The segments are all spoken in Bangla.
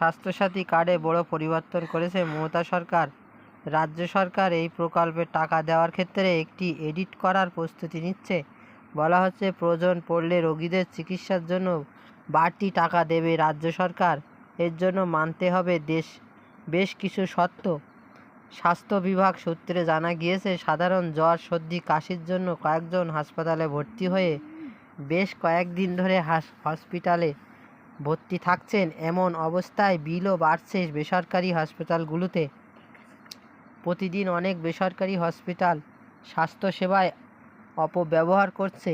স্বাস্থ্যসাথী কার্ডে বড় পরিবর্তন করেছে মমতা সরকার। রাজ্য সরকার এই প্রকল্পে টাকা দেওয়ার ক্ষেত্রে একটি এডিট করার প্রস্তুতি নিচ্ছে। বলা হচ্ছে, প্রয়োজন পড়লে রোগীদের চিকিৎসার জন্য বাড়তি টাকা দেবে রাজ্য সরকার। এর জন্য মানতে হবে দেশ, বেশ কিছু শর্ত। স্বাস্থ্য বিভাগ সূত্রে জানা গিয়েছে, সাধারণ জ্বর, সর্দি, কাশির জন্য কয়েকজন হাসপাতালে ভর্তি হয়ে বেশ কয়েকদিন ধরে হাস, হসপিটালে ভর্তি থাকছেন এমন অবস্থায় বিলও বাড়ছে বেসরকারি হাসপাতালগুলোতে। প্রতিদিন অনেক বেসরকারি হসপিটাল স্বাস্থ্যসেবায় অপব্যবহার করছে।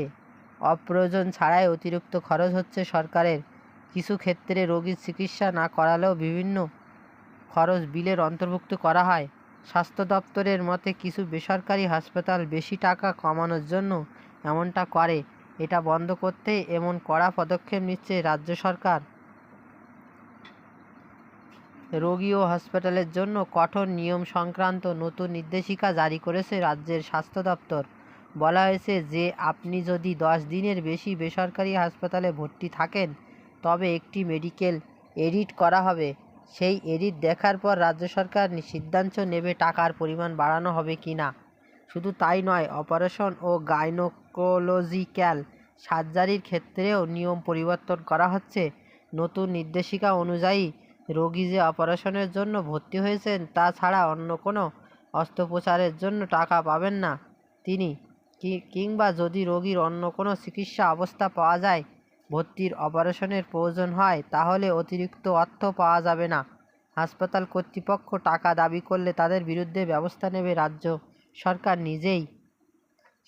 অপ্রয়োজন ছাড়াই অতিরিক্ত খরচ হচ্ছে সরকারের। কিছু ক্ষেত্রে রোগীর চিকিৎসা না করালেও বিভিন্ন খরচ বিলের অন্তর্ভুক্ত করা হয়। স্বাস্থ্য দপ্তরের মতে কিছু বেসরকারি হাসপাতাল বেশি টাকা কমানোর জন্য এমনটা করে। এটা বন্ধ করতে এমন কড়া পদক্ষেপ নিচ্ছে রাজ্য সরকার। রোগী ও হাসপাতালের জন্য কঠোর নিয়ম সংক্রান্ত নতুন নির্দেশিকা জারি করেছে রাজ্যের স্বাস্থ্য দপ্তর। বলা হয়েছে যে, আপনি যদি দশ দিনের বেশি বেসরকারি হাসপাতালে ভর্তি থাকেন, তবে একটি মেডিকেল এডিট করা হবে। সেই এডিট দেখার পর রাজ্য সরকার সিদ্ধান্ত নেবে টাকার পরিমাণ বাড়ানো হবে কি না শুধু তাই নয়, অপারেশন ও গাইনোকোলজিক্যাল সার্জারির ক্ষেত্রেও নিয়ম পরিবর্তন করা হচ্ছে। নতুন নির্দেশিকা অনুযায়ী রোগী যে অপারেশনের জন্য ভর্তি হয়েছেন, তা ছাড়া অন্য কোনো অস্ত্রোপচারের জন্য টাকা পাবেন না। তিনি কিংবা যদি রোগীর অন্য কোনো চিকিৎসা অবস্থা পাওয়া যায়, ভর্তির অপারেশনের প্রয়োজন হয়, তাহলে অতিরিক্ত অর্থ পাওয়া যাবে না। হাসপাতাল কর্তৃপক্ষ টাকা দাবি করলে তাদের বিরুদ্ধে ব্যবস্থা নেবে রাজ্য সরকার নিজেই।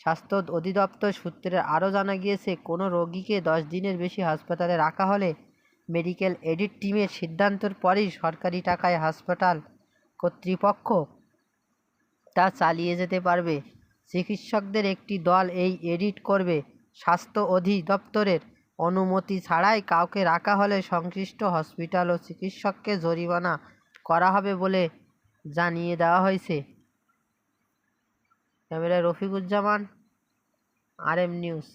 স্বাস্থ্য অধিদপ্তর সূত্রে আরও জানা গিয়েছে, কোনো রোগীকে দশ দিনের বেশি হাসপাতালে রাখা হলে মেডিকেল এডিট টিমের সিদ্ধান্তের পরেই সরকারি টাকায় হাসপাতাল কর্তৃপক্ষ তা চালিয়ে যেতে পারবে। চিকিৎসকদের একটি দল এই এডিট করবে। স্বাস্থ্য অধিদপ্তরের অনুমতি ছাড়াই কাউকে রাখা হলে সংশ্লিষ্ট হসপিটাল ও চিকিৎসককে জরিমানা করা হবে বলে জানিয়ে দেওয়া হয়েছে। ক্যামেরায় রফিকুজ্জামান আর এম নিউজ।